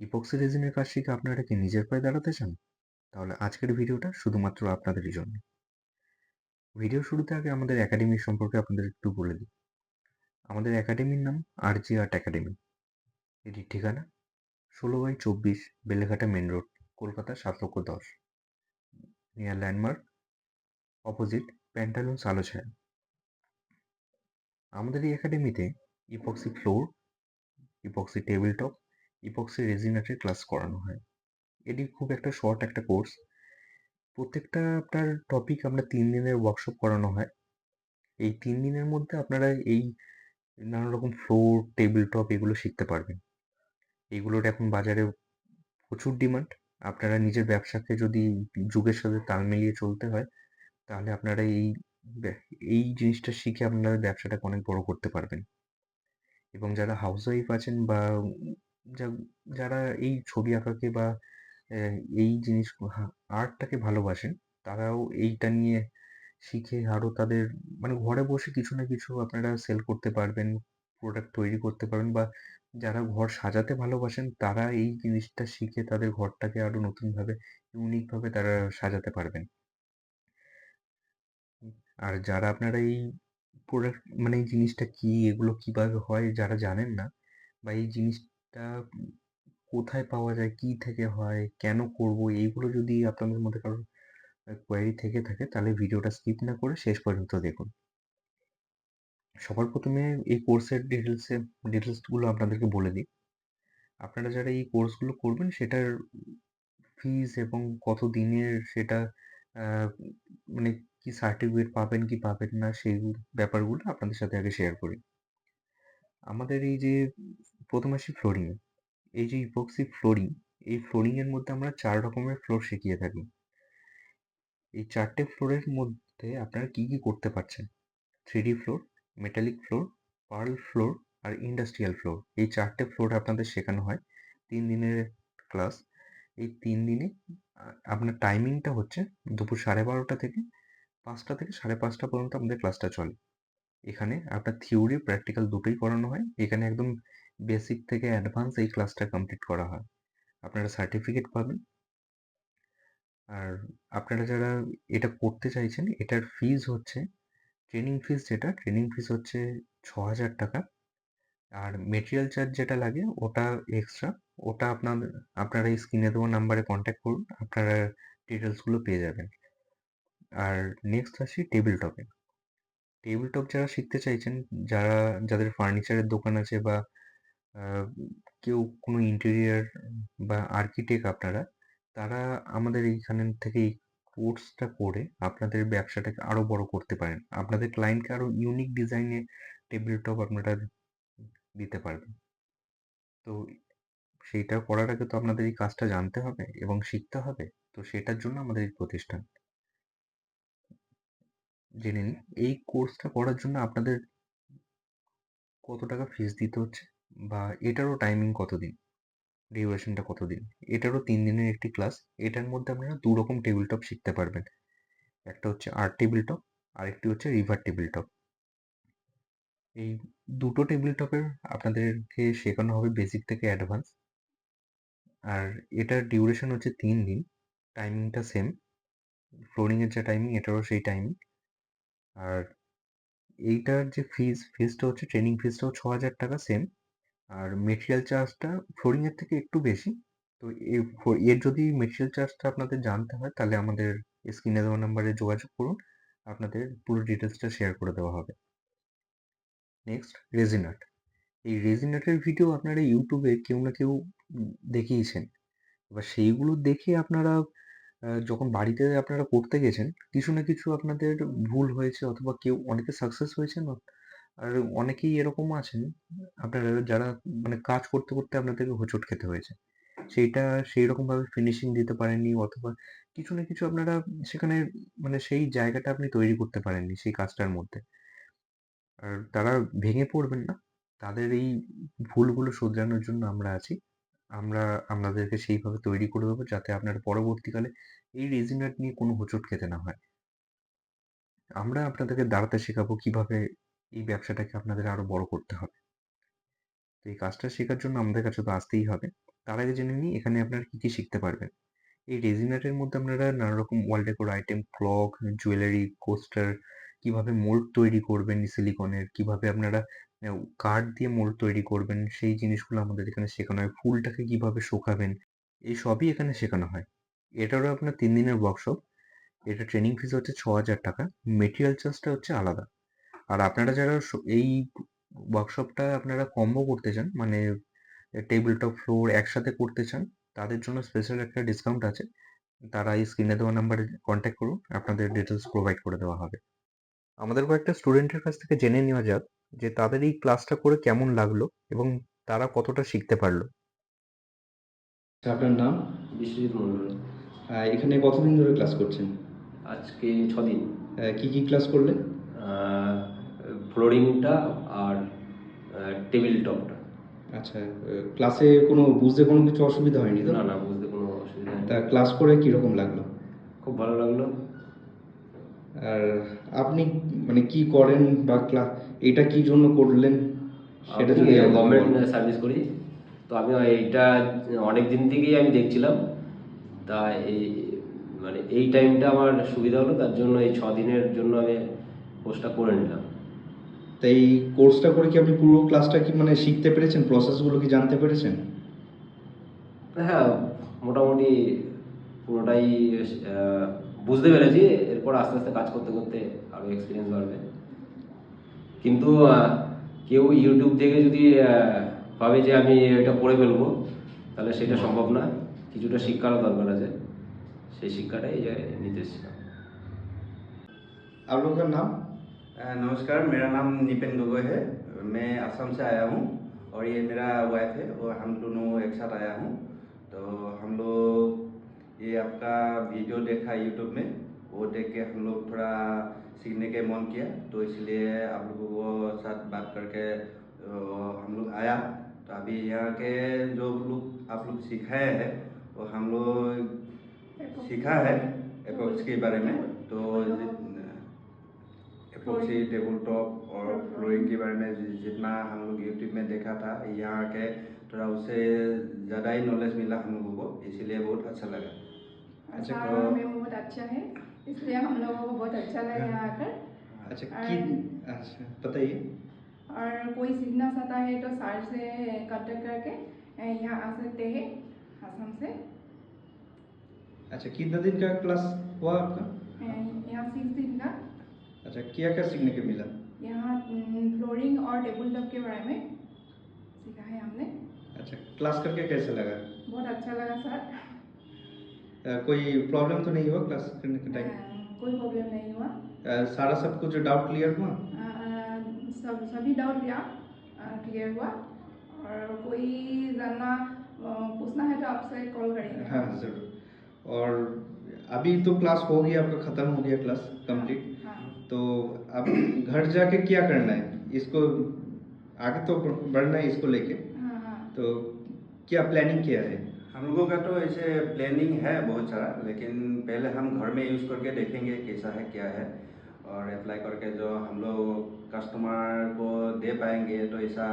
Epoxy রেজিনের কাজ শিখে আপনারা কি নিজের পায়ে দাঁড়াতে চান? তাহলে আজকের ভিডিওটা শুধুমাত্র আপনাদেরই জন্য। ভিডিও শুরুতে আগে আমাদের একাডেমি সম্পর্কে আপনাদের একটু বলে দিই। আমাদের একাডেমির নাম আর জি আর্ট একাডেমি এটির ঠিকানা ষোলো বাই চব্বিশ বেলেঘাটা মেন রোড, কলকাতা সাত লক্ষ দশ। নিয়ার ল্যান্ডমার্ক অপোজিট প্যান্টালুন সালোছায়া আমাদের এই একাডেমিতে epoxy floor epoxy table top epoxy রেজিনাটের class করানো হয়। এটি খুব একটা শর্ট একটা কোর্স প্রত্যেকটা আপনার টপিক আমরা তিন দিনের ওয়ার্কশপ করানো হয়। এই তিন দিনের মধ্যে আপনারা এই নানা রকম ফ্লোর টেবিল টপ এগুলো শিখতে পারবেন। এইগুলোর এখন বাজারে প্রচুর ডিমান্ড আপনারা নিজের ব্যবসাকে যদি যুগের সাথে তাল মিলিয়ে চলতে হয়, তাহলে আপনারা এই এই জিনিসটা শিখে আপনারা ব্যবসাটাকে অনেক বড় করতে পারবেন। এবং যারা হাউস ওয়াইফ আছেন বা যারা এই ছবি আঁকাকে বা এই জিনিস আর্টটাকে ভালোবাসেন, তারাও এইটা নিয়ে শিখে আরও তাদের মানে ঘরে বসে কিছু না কিছু আপনারা সেল করতে পারবেন প্রোডাক্ট তৈরি করতে পারবেন বা যারা ঘর সাজাতে ভালোবাসেন, তারা এই জিনিসটা শিখে তাদের ঘরটাকে আরও নতুনভাবে ইউনিকভাবে তারা সাজাতে পারবেন। আর যারা আপনারা এই প্রোডাক্ট মানে এই জিনিসটা কী, এগুলো কীভাবে হয় যারা জানেন না, বা এই জিনিসটা কোথায় পাওয়া যায়, কী থেকে হয়, কেন করব, এইগুলো যদি আপনাদের মধ্যে কারোর কোয়ারি থেকে থাকে, তাহলে ভিডিওটা স্কিপ না করে শেষ পর্যন্ত দেখুন। সবার প্রথমে এই কোর্সের ডিটেলসে ডিটেলসগুলো আপনাদেরকে বলে দিই। আপনারা যারা এই কোর্সগুলো করবেন, সেটার ফিজ এবং কত দিনের সেটা মানে কি সার্টিফিকেট পাবেন, কি পাবেন না, সেই ব্যাপারগুলো আপনাদের সাথে আগে শেয়ার করি। আমাদের এই যে প্রথম আসি ফ্লোরিংয়ে এই যে ইপক্সি ফ্লোরিং এই ফ্লোরিংয়ের মধ্যে আমরা চার রকমের ফ্লোর শিখিয়ে থাকি। এই চারটে ফ্লোরের মধ্যে আপনারা কি কি করতে পারছেন? Three floor metallic floor pearl floor আর ইন্ডাস্ট্রিয়াল ফ্লোর এই চারটে ফ্লোর আপনাদের শেখানো হয় তিন দিনের ক্লাস এই তিন দিনে আপনার টাইমিংটা হচ্ছে দুপুর সাড়ে বারোটা থেকে পাঁচটা থেকে সাড়ে পাঁচটা পর্যন্ত আমাদের ক্লাসটা চলে। এখানে আপনার থিওরি প্র্যাকটিক্যাল দুটোই করানো হয়। এখানে একদম বেসিক থেকে অ্যাডভান্স এই ক্লাসটা কমপ্লিট করা হয়। আপনারা সার্টিফিকেট পাবেন। আর আপনারা যারা এটা করতে চাইছেন, এটার ফিজ হচ্ছে ট্রেনিং ফিজ যেটা ট্রেনিং ফিজ হচ্ছে ছ হাজার টাকা। আর মেটেরিয়াল চার্জ যেটা লাগে, ওটা এক্সট্রা ওটা আপনার, আপনারা এই স্ক্রিনে দেওয়া নাম্বারে কন্ট্যাক্ট করুন, আপনারা ডিটেলসগুলো পেয়ে যাবেন। আর নেক্সট আসি টেবিল টপে টেবিল টপ যারা শিখতে চাইছেন, যারা, যাদের ফার্নিচারের দোকান আছে বা কেউ কোনো ইন্টেরিয়ার বা আর্কিটেক্ট আপনারা, তারা আমাদের এইখানে থেকে এই কোর্সটা করে আপনাদের ব্যবসাটাকে আরও বড় করতে পারেন। আপনাদের ক্লায়েন্টকে আরও ইউনিক ডিজাইনে টেবিল টপ আপনারা দিতে পারবেন। তো সেইটা করার আগে তো আপনাদের এই কাজটা জানতে হবে এবং শিখতে হবে। তো সেটার জন্য আমাদের এই প্রতিষ্ঠান। জেনে নিন, এই কোর্সটা করার জন্য আপনাদের কত টাকা ফিস দিতে হচ্ছে? বা এটারও টাইমিং কতদিন? ডিউরেশনটা কতদিন? এটারও তিন দিনের একটি ক্লাস এটার মধ্যে আপনারা দু রকম টেবিল টপ শিখতে পারবেন। একটা হচ্ছে আর্ট টেবিল টপ আর একটি হচ্ছে রিভার টেবিল টপ এই দুটো টেবিল টপের আপনাদেরকে শেখানো হবে বেসিক থেকে অ্যাডভান্স আর এটার ডিউরেশন হচ্ছে তিন দিন টাইমিংটা সেম ফ্লোরিংয়ের যে টাইমিং এটারও সেই টাইমিং আর এইটার যে ফিজ ফিজটা হচ্ছে ট্রেনিং ফিজটাও ছ হাজার টাকা সেম আর মেটেরিয়াল চার্জটা ফ্লোরিংয়ের থেকে একটু বেশি। তো এর যদি মেটেরিয়াল চার্জটা আপনাদের জানতে হয়, তাহলে আমাদের স্ক্রিনে দেওয়া নাম্বারে যোগাযোগ করুন। আপনাদের পুরো ডিটেলসটা শেয়ার করে দেওয়া হবে। নেক্সট রেজিনাট এই রেজিনাটের ভিডিও আপনারা ইউটিউবে কেউ না কেউ দেখিয়েছেন। এবার সেইগুলো দেখে আপনারা যখন বাড়িতে আপনারা করতে গেছেন, কিছু না কিছু আপনাদের ভুল হয়েছে অথবা কেউ অনেকে সাকসেস হয়েছেন আর অনেকেই এরকম আছেন, আপনারা যারা মানে কাজ করতে করতে আপনাদেরকে হোঁচট খেতে হয়েছে। সেইটা সেই রকমভাবে ফিনিশিং দিতে পারেননি অথবা কিছু না কিছু আপনারা সেখানে মানে সেই জায়গাটা আপনি তৈরি করতে পারেননি সেই কাজটার মধ্যে। আর তারা ভেঙে পড়বেন না, তাদের এই ভুলগুলো শোধরানোর জন্য আমরা আছি। আমরা আপনাদেরকে সেইভাবে তৈরি করে দেবো যাতে আপনার পরবর্তীকালে এই রেজিনাট নিয়ে কোনো হোঁচট খেতে না হয়। আমরা আপনাদেরকে দাঁড়াতে শেখাবো কীভাবে এই ব্যবসাটাকে আপনাদের আরও বড় করতে হবে। তো এই কাজটা শেখার জন্য আমাদের কাছে তো আসতেই হবে। তার আগে জেনে নিই, এখানে আপনারা কী কী শিখতে পারবেন? এই রেজিন আর্টের মধ্যে আপনারা নানা রকম wall decor item clock jewellery coaster কীভাবে মোল্ড তৈরি করবেন সিলিকনের কীভাবে আপনারা কাঠ দিয়ে মোল্ড তৈরি করবেন, সেই জিনিসগুলো আমাদের এখানে শেখানো হয়। ফুলটাকে কীভাবে শুকাবেন, এই সবই এখানে শেখানো হয়। এটারও আপনার তিন দিনের ওয়ার্কশপ এটা ট্রেনিং ফিস হচ্ছে ছ হাজার টাকা মেটেরিয়াল চার্জটা হচ্ছে আলাদা। আর আপনারা যারা এই ওয়ার্কশপটা আপনারা কম্বো করতে চান মানে টেবিল টপ ফ্লোর একসাথে করতে চান তাদের জন্য স্পেশাল একটা ডিসকাউন্ট আছে। তারা এই স্ক্রিনে দেওয়া নাম্বারে কন্ট্যাক্ট করুন আপনাদের ডিটেলস প্রোভাইড করে দেওয়া হবে। আমাদের কয়েকটা স্টুডেন্টের কাছ থেকে জেনে নেওয়া যাক যে তাদের এই ক্লাসটা করে কেমন লাগল এবং তারা কতটা শিখতে পারল। আচ্ছা, আপনার নাম? বিশ্বজিৎ মণ্ডল। আহ, এখানে কতদিন ধরে ক্লাস করছেন? আজকে ছদিন। কি কি ক্লাস করলেন? ফ্লোরিংটা আর টেবিল টপটা। আচ্ছা ক্লাসে কোনো বুঝতে কোনো কিছু অসুবিধা হয়নি তো? না না বুঝতে কোনো অসুবিধা নেই তা ক্লাস করে কীরকম লাগল? খুব ভালো লাগল। আর আপনি মানে কি করেন বা ক্লাস এটা কি জন্য করলেন? সেটা যদি গভর্নমেন্ট সার্ভিস করি। তো আমি এইটা অনেক দিন থেকেই আমি দেখছিলাম। তা এই মানে এই টাইমটা আমার সুবিধা হলো তার জন্য এই ছ দিনের জন্য আমি কোর্সটা করে নিলাম। তো এই কোর্সটা করে কি আপনি পুরো ক্লাসটা কি মানে শিখতে পেরেছেন? প্রসেসগুলো কি জানতে পেরেছেন? হ্যাঁ মোটামুটি পুরোটাই বুঝতে পেরেছি। এরপর আস্তে আস্তে কাজ করতে করতে আরও এক্সপিরিয়েন্স বাড়বে। কিন্তু কেউ ইউটিউব থেকে যদি ভাবে যে আমি এটা পড়ে ফেলব তাহলে সেটা সম্ভব না। কিছুটা শিক্ষারও দরকার আছে। সেই শিক্ষাটাই নিতে চাই আপনার নাম? नमस्कार मेरा नाम निपेन गोगोई है। मैं असम से आया हूँ और ये मेरा वाइफ है और हम दोनों एक साथ आया हूँ। तो हम लोग ये आपका वीडियो देखा यूट्यूब में वो देख के हम लोग थोड़ा सीखने के मन किया। तो इसलिए आप लोगों को साथ बात करके हम लोग आया। तो अभी यहाँ के जो लोग आप लोग सिखाए हैं वो हम लोग सीखा है एपोक्स के बारे में। तो एपोक्सी टेबल टॉप और फ्लोरिंग के बारे में जितना हम लोग यूट्यूब में देखा था यहाँ के थोड़ा उससे ज़्यादा ही नॉलेज मिला हम लोगों को इसीलिए बहुत अच्छा लगा। अच्छा, अच्छा तो- हमें बहुत अच्छा है इसलिए हम लोगों को बहुत अच्छा लगा यहाँ आकर। अच्छा अच्छा बताइए। और कोई सीखना चाहता है तो सर से कांटेक्ट करके यहाँ आ सकते हैं असम से। अच्छा कितना दिन का क्लास हुआ आपका? यहाँ सिक्स दिन अच्छा क्या क्या सीखने को मिला? यहाँ फ्लोरिंग और टेबल टॉप के बारे में सीखा है हमने। अच्छा क्लास करके कैसा लगा? बहुत अच्छा लगा सर। कोई प्रॉब्लम तो नहीं हुआ क्लास करने के टाइम कोई प्रॉब्लम नहीं हुआ। अ, सारा सब कुछ डाउट क्लियर हुआ? अ, सब सभी डाउट क्लियर हुआ। और कोई जानना पूछना है तो आपसे कॉल करेंगे। हाँ ज़रूर। और अभी तो क्लास हो गया आपका ख़त्म हो गया क्लास कंप्लीट हाँ तो अब घर जाके क्या करना है? इसको आगे तो बढ़ना है इसको लेके। हाँ हाँ। तो क्या प्लानिंग किया है? हम लोगों का तो ऐसे प्लानिंग है बहुत सारा लेकिन पहले हम घर में यूज़ करके देखेंगे कैसा है क्या है। और अप्लाई करके जो हम लोग कस्टमर को दे पाएँगे तो ऐसा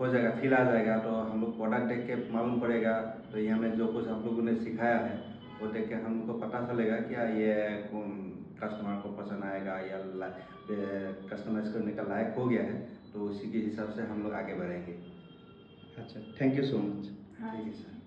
हो जाएगा फील आ जाएगा। तो हम लोग प्रोडक्ट देख के मालूम पड़ेगा। तो यहाँ में जो कुछ हम लोगों ने सिखाया है वो देख के हमको पता चलेगा क्या ये कौन कस्टमर को पसंद आएगा या कस्टमाइज करने का लायक हो गया है तो उसी के हिसाब से हम लोग आगे बढ़ेंगे। अच्छा thank you so much thank ठीक है सर